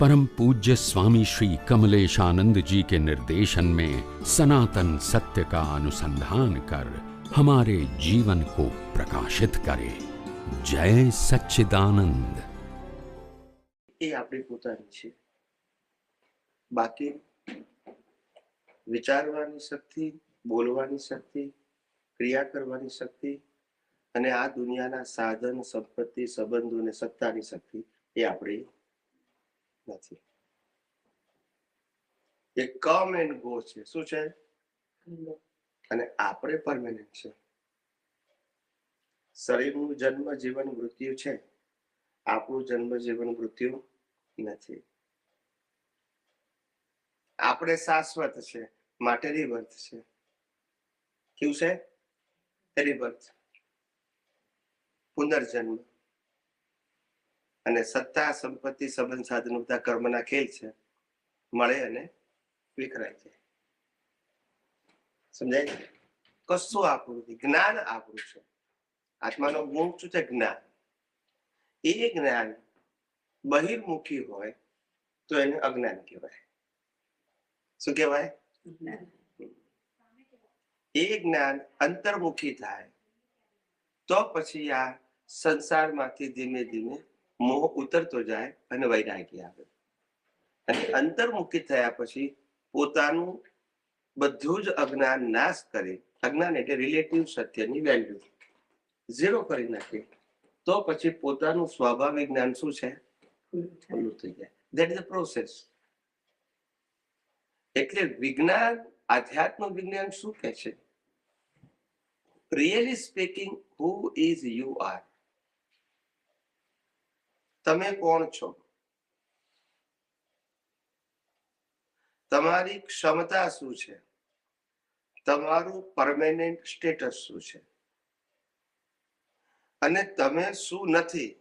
परम पूज्य स्वामी श्री कमलेशानंद जी के निर्देशन में सनातन सत्य का अनुसंधान कर हमारे जीवन को प्रकाशित करे जय सच्चिदानंद એ આપણી પોતાની છે બાકી વિચારવાની શક્તિ બોલવાની શક્તિ ક્રિયા કરવાની શક્તિ અને આ દુનિયાના સાધન સંપત્તિ સંબંધો અને સત્તાની શક્તિ એ આપણી નથી એ કમ એન્ડ ગો છે. શું છે? અને આપણે પરમેનન્ટ છે. શરીરનું જન્મ જીવન મૃત્યુ છે. આપણું જન્મ જીવન મૃત્યુ નથી. આપણે શાશ્વત છે. માટે રિવર્થ છે. કેવું છે? રિવર્થ પુનર્જન્મ. અને સત્તા સંપત્તિ સંબંધ સાધન બધા કર્મના ખેલ છે. મળે અને વિખરાય છે. સમજાય કશું આપણું નથી જ્ઞાન આપણું છે. આત્માનો ગુણ શું છે? જ્ઞાન. એ જ્ઞાન બહિર્મુખી હોય તો એને અજ્ઞાન કહેવાય. શું કહેવાય? એ જ્ઞાન અંતર્મુખી થાય તો પછી આ સંસારમાંથી ધીમે ધીમે મોહ ઉતરતો જાય અને વૈરાગ્ય આવે. અને અંતર્મુખી થયા પછી પોતાનું બધું જ અજ્ઞાન નાશ કરે. અજ્ઞાન એટલે રિલેટિવ સત્યની વેલ્યુ ઝીરો કરી નાખે. તો પછી પોતાનું સ્વાભાવિક જ્ઞાન શું છે? ખુલ્લું થઈ જાય. દેટ ઇઝ પ્રોસેસ એટલે વિજ્ઞાન, આધ્યાત્મ વિજ્ઞાન શું કહે છે? Really speaking who is you are તમે કોણ છો? તમારી ક્ષમતા શું છે? તમારું પરમેનન્ટ સ્ટેટસ શું છે? અને તમે શું નથી?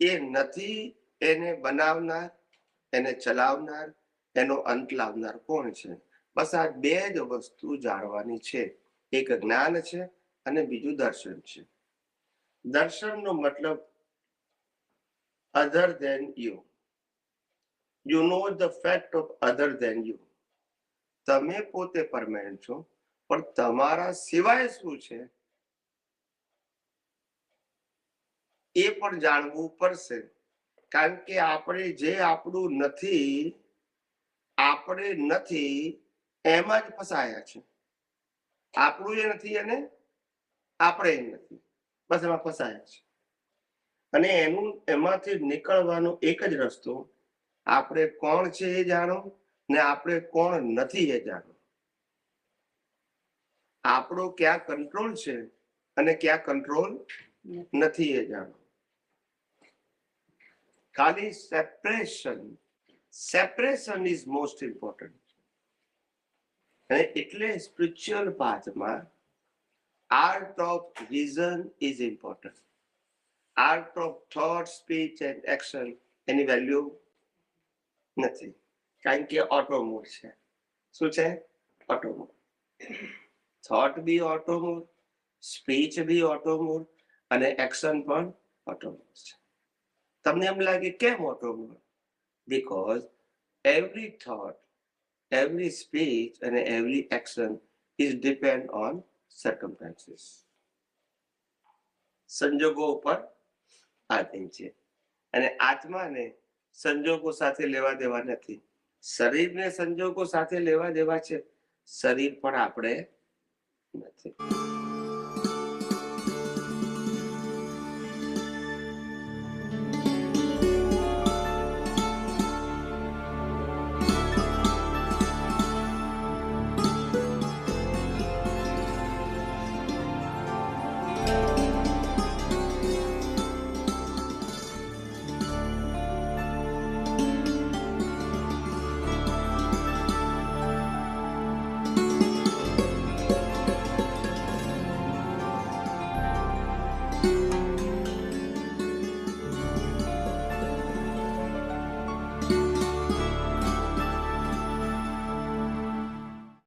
એ નથી એને બનાવનાર, એને ચલાવનાર, એનો અંત લાવનાર કોણ છે? બસ આ બે જ વસ્તુ જાણવાની છે. એક જ્ઞાન છે અને બીજું દર્શન છે. દર્શનનો મતલબ અધર than you. You know the fact of other than you. તમે પોતે પરમેનન્ટ છો, પણ તમારા સિવાય શું છે? એ પણ જાણવું પડશે. કારણ કે આપણે જે આપણું નથી, આપણે નથી, એમાં જ ફસાયા છે. આપણું એ નથી અને આપણે એ નથી. બસ એમાં ફસાયા છે. અને એનું, એમાંથી નીકળવાનો એક જ રસ્તો, આપણે કોણ છે એ જાણો, ને આપણે કોણ નથી એ જાણો. આપણો ક્યાં કંટ્રોલ છે અને ક્યાં કંટ્રોલ નથી એ જાણો. ખાલી separation separation is most important અને એટલે સ્પિરિચ્યુઅલ પાથમાં art of vision is important art of thought speech and action any value નથી. કારણ કે ઓટોમોડ છે. શું છે? ઓટોમોડ થોટ બી ઓટોમોડ સ્પીચ બી ઓટોમોડ અને એક્શન પણ ઓટોમોડ છે. તમને એમ લાગે કેમ auto mode because every thought every speech, and every action is depend on circumstances. સંજોગો ઉપર આધીન છે અને આત્માને સંજોગો સાથે લેવા દેવા નથી. શરીરને સંજોગો સાથે લેવા દેવા છે, શરીર પણ આપણે નથી.